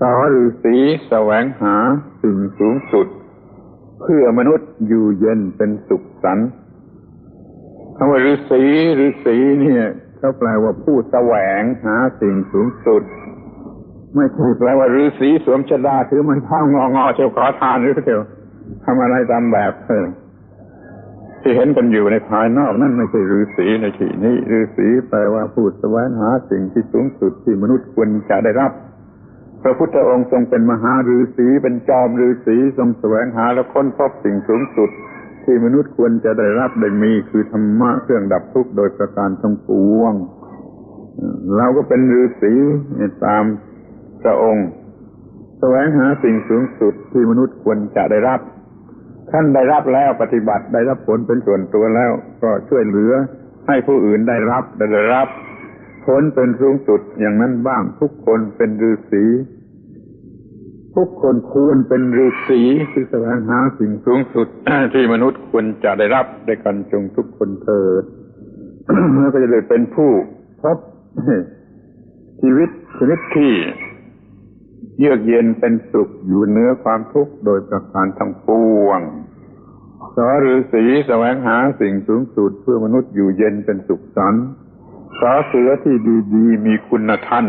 สอฤาษีแสวงหาสิ่งสูงสุด เพื่อมนุษย์อยู่เย็นเป็นสุขสันต์คำว่าฤาษีฤาษีเนี่ยเขาแปลว่าผู้แสวงหาสิ่งสูงสุด ไม่ใช่แปลว่าฤาษีสวมชดาถือมันเท้างองอเจ้าขอทานหรือเจ้าทำอะไรตามแบบเออที่เห็นกันอยู่ในภายนอกนั่นไม่ใช่ฤาษีในที่นี้ฤาษีแปลว่าผู้แสวงหาสิ่งที่สูงสุดที่มนุษย์ควรจะได้รับ ระพุทธองค์ทรงเป็นมหาฤาษีเป็นจอมฤาษีทรงแสวงหาและค้นพบสิ่งสูงสุด ที่มนุษย์ควรจะได้รับได้มีคือธรรมะเครื่องดับทุกข์โดยประการทั้งปวงเราก็เป็นฤาษีตามพระองค์แสวงหาสิ่งสูงสุดที่มนุษย์ควรจะได้รับท่านได้รับแล้วปฏิบัติได้รับผลเป็นส่วนตัวแล้ว ก็ช่วยเหลือให้ผู้อื่นได้รับได้รับผลเป็นสูงสุดอย่างนั้นบ้างทุกคนเป็นฤาษี ทุกคนควรเป็นฤาษีที่แสวงหาสิ่งสูงสุด ที่มนุษย์ควรจะได้รับได้กันจงทุกคนเถิดแล้วก็จะเลยเป็นผู้พบชีวิตชนิดที่เยือกเย็นเป็นสุขอยู่เหนือความทุกข์โดยประการทั้งปวงสอฤาษีแสวงหาสิ่งสูงสุดเพื่อมนุษย์อยู่เย็นเป็นสุขสันต์สอเสือที่ดีๆมีคุณธรรม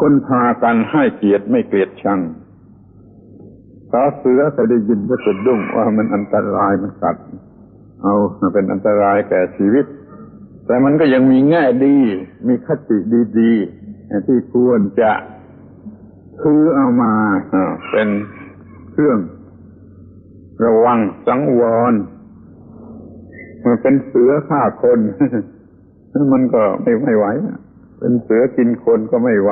คนพากันให้เกียรติไม่เกลียดชังสอเสือเคยได้ยินก็สะดุ้งว่ามันอันตรายมันกัด เอาเป็นอันตรายแก่ชีวิต แต่มันก็ยังมีแง่ดี มีคติดีๆที่ควรจะคือเอามาเป็นเครื่องระวังสังวรมันเป็นเสือฆ่าคน มันก็ไม่ไม่ไหว เป็นเสือกินคนก็ไม่ไหว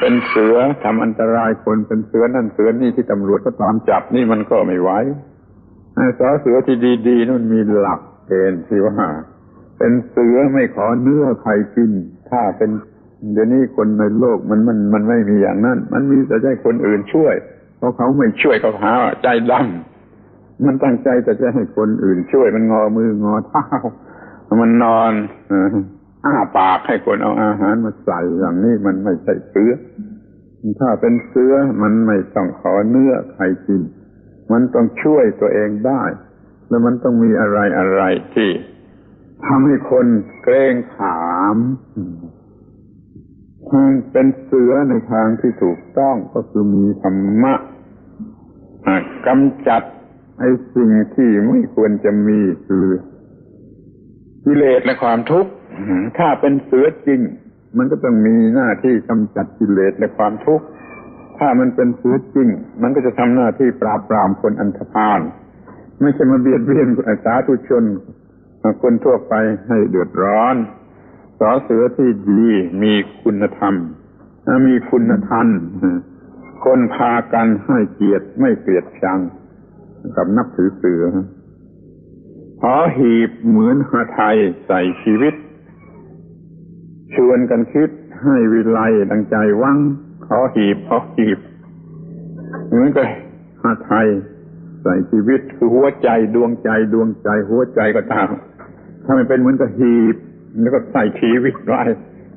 เป็นเสือทำอันตรายคนเป็นเสือนั่นเสือนี่ที่ตำรวจก็ตามจับนี่มันก็ไม่ไหวสอเสือที่ดีๆนั่นมีหลักเกณฑ์ที่ว่า เป็นเสือไม่ขอเนื้อใครกิน ถ้าเป็นเดี๋ยวนี้คนในโลกมันมันมันไม่มีอย่างนั้น มันมีแต่ให้คนอื่นช่วย เพราะเขาไม่ช่วยเขาหาใจดำมันตั้งใจแต่จะให้คนอื่นช่วยมันงอมืองอเท้ามันนอน อ้าปากให้คนเอาอาหารมาใส่อย่างนี้มันไม่ใช่เสือถ้าเป็นเสือมันไม่ต้องขอเนื้อใครกิน มันต้องช่วยตัวเองได้ แล้วมันต้องมีอะไรอะไรที่ทำให้คนเกรงขามทางเป็นเสือในทางที่ถูกต้องก็คือมีธรรมะกำจัดไอ้สิ่งที่ไม่ควรจะมีคือกิเลสและความทุกข์ ถ้าเป็นเสือจริง มันก็ต้องมีหน้าที่กำจัดกิเลสและความทุกข์ ถ้ามันเป็นเสือจริง มันก็จะทำหน้าที่ปราบปรามคนอันธพาล ไม่ใช่มาเบียดเบียนสาธุชน คนทั่วไปให้เดือดร้อนสอเสือที่ดีมีคุณธรรม มีคุณธรรมคนพากันให้เกียรติไม่เกลียดชัง กับนับถือเสือหอหีบเหมือนหาไทยใส่ชีวิต ชวนกันคิดให้วิไลดังใจวังขอหีบขอหีบเหมือนกับหาไทยใส่ชีวิตคือหัวใจดวงใจดวงใจหัวใจก็ตามถ้ามันเป็นเหมือนกับหีบ แล้วก็ใส่ชีวิตไว้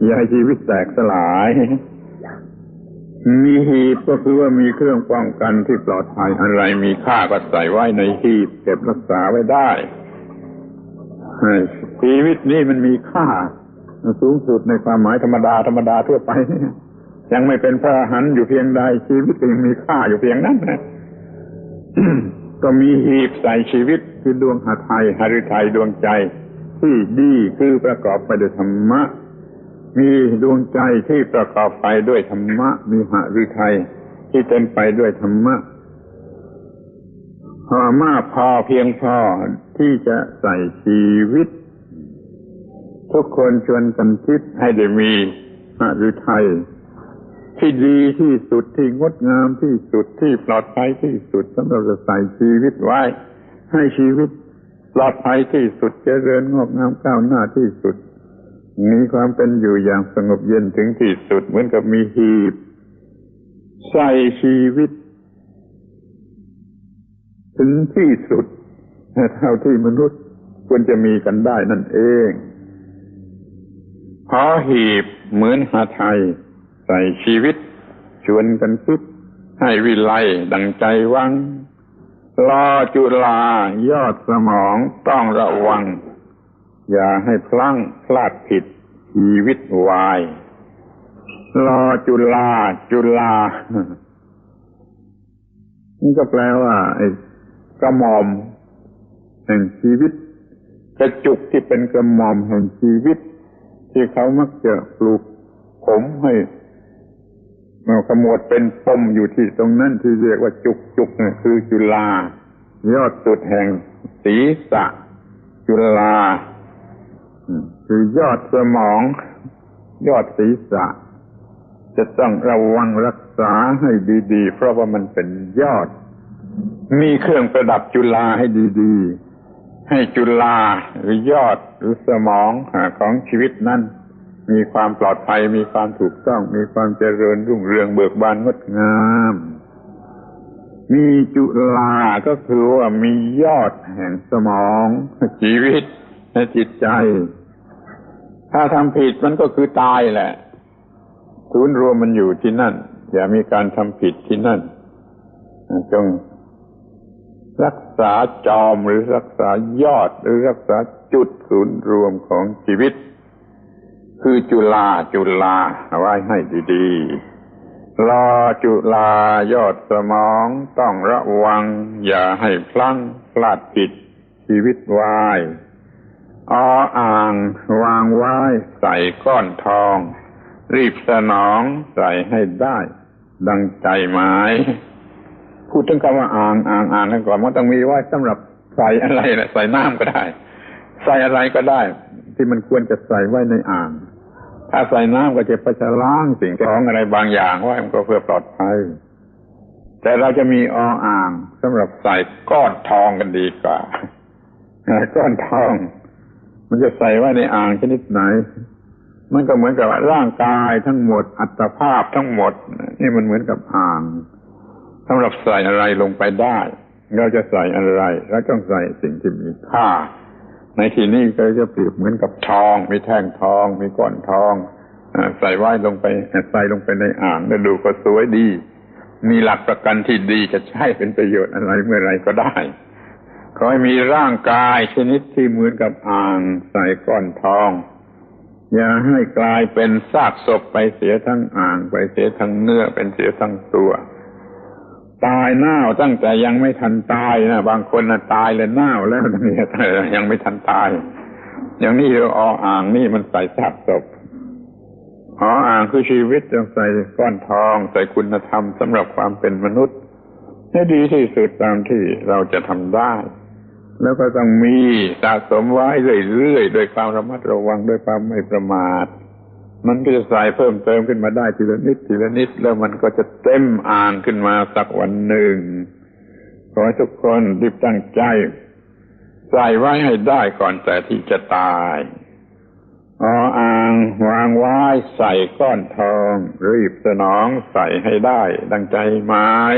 อย่าให้ชีวิตแตกสลาย มีหีบก็คือว่ามีเครื่องป้องกันที่ปลอดภัยอะไรมีค่าก็ใส่ไว้ในหีบ เก็บรักษาไว้ได้ชีวิตนี้มันมีค่า สูงสุดในความหมายธรรมดาธรรมดาทั่วไป ยังไม่เป็นพระหันอยู่เพียงใดชีวิตยังมีค่าอยู่เพียงนั้นนะก็มีหีบใส่ชีวิตคือดวงหาไทยหฤทัยดวงใจ ที่ดีคือประกอบไปด้วยธรรมะ มีดวงใจที่ประกอบไปด้วยธรรมะ มีหฤทัยที่เต็มไปด้วยธรรมะพอมากพอเพียงพอที่จะใส่ชีวิต ทุกคนชวนกันคิดให้ได้มีหฤทัยที่ดีที่สุดที่งดงามที่สุดที่ปลอดภัยที่สุดสำหรับจะใส่ชีวิตไว้ ให้ชีวิตปลอดภัยที่สุดเจริญงอกงามก้าวหน้าที่สุด มีความเป็นอยู่อย่างสงบเย็นถึงที่สุดเหมือนกับมีหีบใส่ชีวิต ถึงที่สุดเท่าที่มนุษย์ควรจะมีกันได้นั่นเอง พอหีบเหมือนหาไทย ใส่ชีวิต ชวนกันคิดให้วิไลดังใจวังรอจุลายอดสมองต้องระวัง อย่าให้พลั้งพลาดผิดชีวิตวายรอจุลาจุลานี่ก็แปลว่า ไอ้กระหม่อม แห่งชีวิต กระจุกที่เป็นกระหม่อมแห่งชีวิต ที่เขามักจะปลูกผมให้มาขมวดเป็นปมอยู่ที่ตรงนั้นที่เรียกว่าจุกจุกนี่คือจุลา ยอดสุดแห่งศีรษะ จุลาคือยอดสมอง ยอดศีรษะ จะต้องระวังรักษาให้ดี ๆ เพราะว่ามันเป็นยอด มีเครื่องประดับจุลาให้ดี ๆ ให้จุลาหรือยอดหรือสมองของชีวิตนั้นมีความปลอดภัยมีความถูกต้อง มีความเจริญรุ่งเรืองเบิกบานงดงาม มีจุลาก็คือว่ามียอดแห่งสมองชีวิตในจิตใจ ถ้าทำผิดมันก็คือตายแหละศูนย์รวมมันอยู่ที่นั่น อย่ามีการทำผิดที่นั่น จงรัก ษาจอมหรือรักษายอดหรือรักษาจุดศูนย์รวมของชีวิต คือจุลาจุลาไว้ให้ดีๆรอจุลายอดสมองต้องระวัง อย่าให้พลั้งพลาดผิดชีวิตวายออ่างวางไว้ใส่ก้อนทอง รีบสนองใส่ให้ได้ ดังใจหมาย พูดถึงคำว่าอ่างอ่างอ่างกันก่อนมันต้องมีไว้สำหรับใส่อะไรนะใส่น้ำก็ได้ ใส่อะไรก็ได้ ที่มันควรจะใส่ไว้ในอ่าง ถ้าใส่น้ำก็จะไปจะล้างสิ่งของอะไรบางอย่างไว้มันก็เพื่อปลอดภัยแต่เราจะมีออ่างสำหรับใส่ก้อนทองกันดีกว่าก้อนทอง มันจะใส่ไว้ในอ่างชนิดไหน มันก็เหมือนกับร่างกายทั้งหมดอัตภาพทั้งหมด นี่มันเหมือนกับอ่าง สำหรับใส่อะไรลงไปได้ เราจะใส่อะไรเราต้องใส่สิ่งที่มีค่า ในที่นี้ก็จะเปรียบเหมือนกับทอง มีแท่งทอง มีก้อนทองอใส่ไว้ลงไปใส่ลงไปในอ่างแล้วดูก็สวยดี มีหลักประกันที่ดีจะใช้เป็นประโยชน์อะไรเมื่อไรก็ได้ขอให้มีร่างกายชนิดที่เหมือนกับอ่างใส่ก้อนทอง อย่าให้กลายเป็นซากศพไปเสียทั้งอ่างไปเสียทั้งเนื้อเป็นเสียทั้งตัว ตายหน้าตั้งแต่ยังไม่ทันตายนะบางคนนะตายเลยหน้าแล้วเนี่ยยังไม่ทันตาย อย่างนี้เราออ่างนี่มันใส่ซากศพออ่างคือชีวิตต้องใส่ก้อนทอง ใส่คุณธรรมสำหรับความเป็นมนุษย์ให้ดีที่สุดตามที่เราจะทำได้ แล้วก็ต้องมีสะสมไว้เรื่อยๆโดยความระมัดระวังด้วยความไม่ประมาท มันก็จะใส่เพิ่มเติมขึ้นมาได้ทีละนิดทีละนิด แล้วมันก็จะเต็มอ่างขึ้นมาสักวันหนึ่งขอให้ทุกคนรีบตั้งใจ ใส่ไว้ให้ได้ก่อนแต่ที่จะตายอออ่างวางไว้ใส่ก้อนทอง รีบสนองใส่ให้ได้ ดังใจหมาย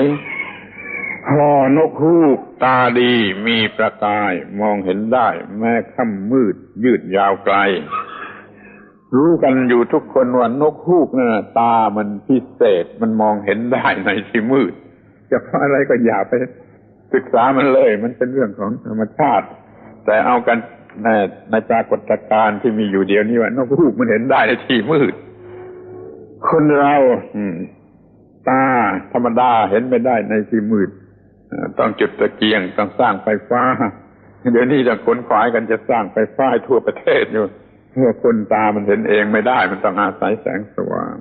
หอนกฮูกตาดีมีประกาย มองเห็นได้ แม้ค่ำมืดยืดยาวไกล รู้กันอยู่ทุกคนว่านกฮูกน่ะตามันพิเศษมันมองเห็นได้ในที่มืดจะเพราะอะไรก็อย่าไปศึกษามันเลย มันเป็นเรื่องของธรรมชาติ แต่เอากันในในปรากฏการณ์ที่มีอยู่เดียวนี้ว่านกฮูกมันเห็นได้ในที่มืด คนเราตาธรรมดาเห็นไม่ได้ในที่มืดต้องจุดตะเกียงต้องสร้างไฟฟ้า เดี๋ยวนี้จะขนขวายกันจะสร้างไฟฟ้าทั่วประเทศอยู่ เมื่อคนตามันเห็นเองไม่ได้ มันต้องอาศัยแสงสว่าง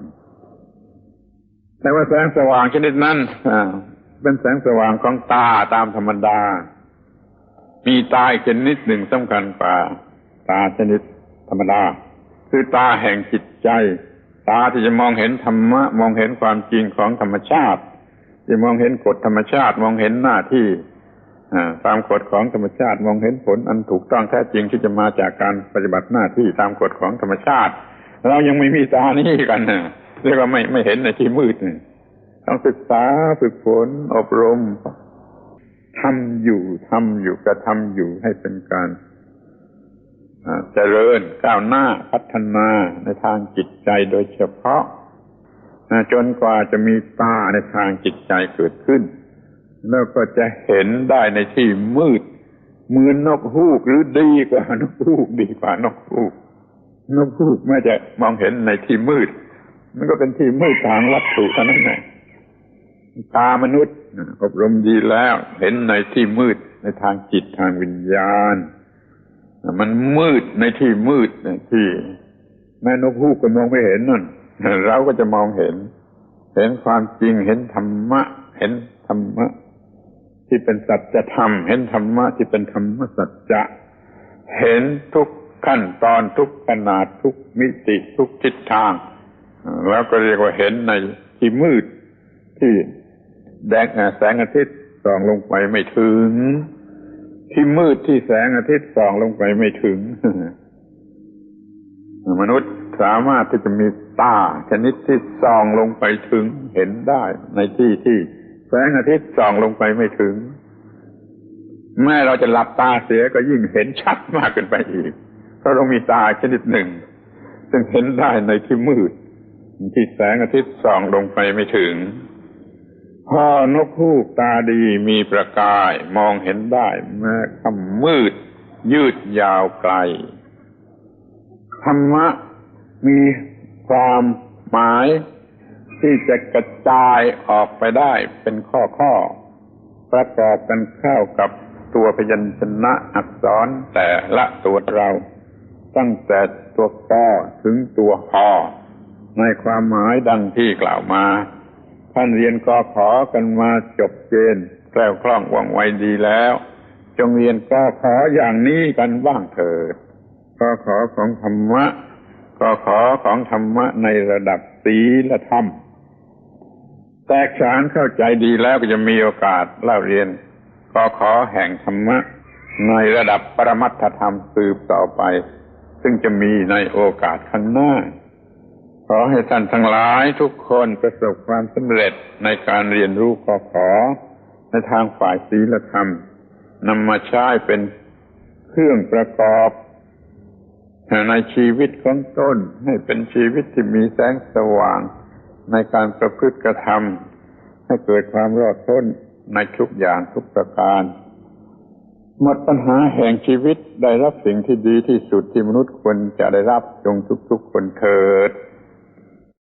แต่ว่าแสงสว่างชนิดนั้นเป็นแสงสว่างของตาตามธรรมดา มีตาอีกชนิดหนึ่งสำคัญกว่า ตาชนิดธรรมดา คือตาแห่งจิตใจ ตาที่จะมองเห็นธรรมะ มองเห็นความจริงของธรรมชาติ จะมองเห็นกฎธรรมชาติ มองเห็นหน้าที่ ตามกฎของธรรมชาติมองเห็นผลอันถูกต้องแท้จริงที่จะมาจากการปฏิบัติหน้าที่ตามกฎของธรรมชาติ เรายังไม่มีตานี้กันเรียกว่าไม่ไม่เห็นในที่มืดต้องศึกษาฝึกฝนอบรมทำอยู่ทำอยู่กระทำอยู่ให้เป็นการเจริญก้าวหน้าพัฒนาในทางจิตใจโดยเฉพาะจนกว่าจะมีตาในทางจิตใจเกิดขึ้น แล้วก็จะเห็นได้ในที่มืดเหมือนนกฮูกหรือดีกว่านกฮูกดีกว่านกฮูกนกฮูกแม้จะมองเห็นในที่มืด มันก็เป็นที่มืดทางวัตถุเท่านั้นแหละตามนุษย์อบรมดีแล้ว เห็นในที่มืดในทางจิตทางวิญญาณ มันมืดในที่มืดที่แม่นกฮูกก็มองไม่เห็นนั่นเราก็จะมองเห็น เห็นความจริงเห็นธรรมะ เห็นธรรมะ ที่เป็นสัจธรรม เห็นธรรมะที่เป็นธรรมสัจจะเห็นทุกขั้นตอนทุกขนาดทุกมิติทุกทิศทาง แล้วก็เรียกว่าเห็นในที่มืดที่แดงแสงอาทิตย์ส่องลงไปไม่ถึง ที่มืดที่แสงอาทิตย์ส่องลงไปไม่ถึง มนุษย์สามารถที่จะมีตาชนิดที่ส่องลงไปถึงเห็นได้ในที่ที่ สงอาทิตย์ส่องลงไปไม่ถึงแม้เราจะหลับตาเสียก็ยิ่งเห็นชัดมากขึ้นไปอีก เพราะเรามีตาชนิดหนึ่ง ซึ่งเห็นได้ในที่มืด ที่แสงอาทิตย์ส่องลงไปไม่ถึงพอนกฮูกตาดีมีประกายมองเห็นได้แม้ค่ำมืด ยืดยาวไกลธรรมะมีความหมาย ที่จะกระจายออกไปได้เป็นข้อข้อประกอบกันเข้ากับตัวพยัญชนะอักษรแต่ละตัวเรา ตั้งแต่ตัวกอถึงตัวหอในความหมายดังที่กล่าวมา ท่านเรียนกอขอกันมาจบเจนแกล้วคล่องว่องไวดีแล้ว จงเรียนกอขออย่างนี้กันบ้างเถิดกอขอของธรรมะกอขอของธรรมะในระดับศีลธรรม แตกฉานเข้าใจดีแล้วก็จะมีโอกาสเล่าเรียนกอขอแห่งธรรมะในระดับปรมัตถธรรมสืบต่อไป ซึ่งจะมีในโอกาสข้างหน้า ขอให้ท่านทั้งหลายทุกคนประสบความสำเร็จในการเรียนรู้ขอขอ ในทางฝ่ายศีลธรรมนำมาใช้เป็นเครื่องประกอบในชีวิตของตนให้เป็นชีวิตที่มีแสงสว่าง ในการประพฤติกระทำให้เกิดความรอดพ้นในทุกอย่างทุกประการหมดปัญหาแห่งชีวิตได้รับสิ่งที่ดีที่สุดที่มนุษย์ควรจะได้รับจงทุกๆคนเถิด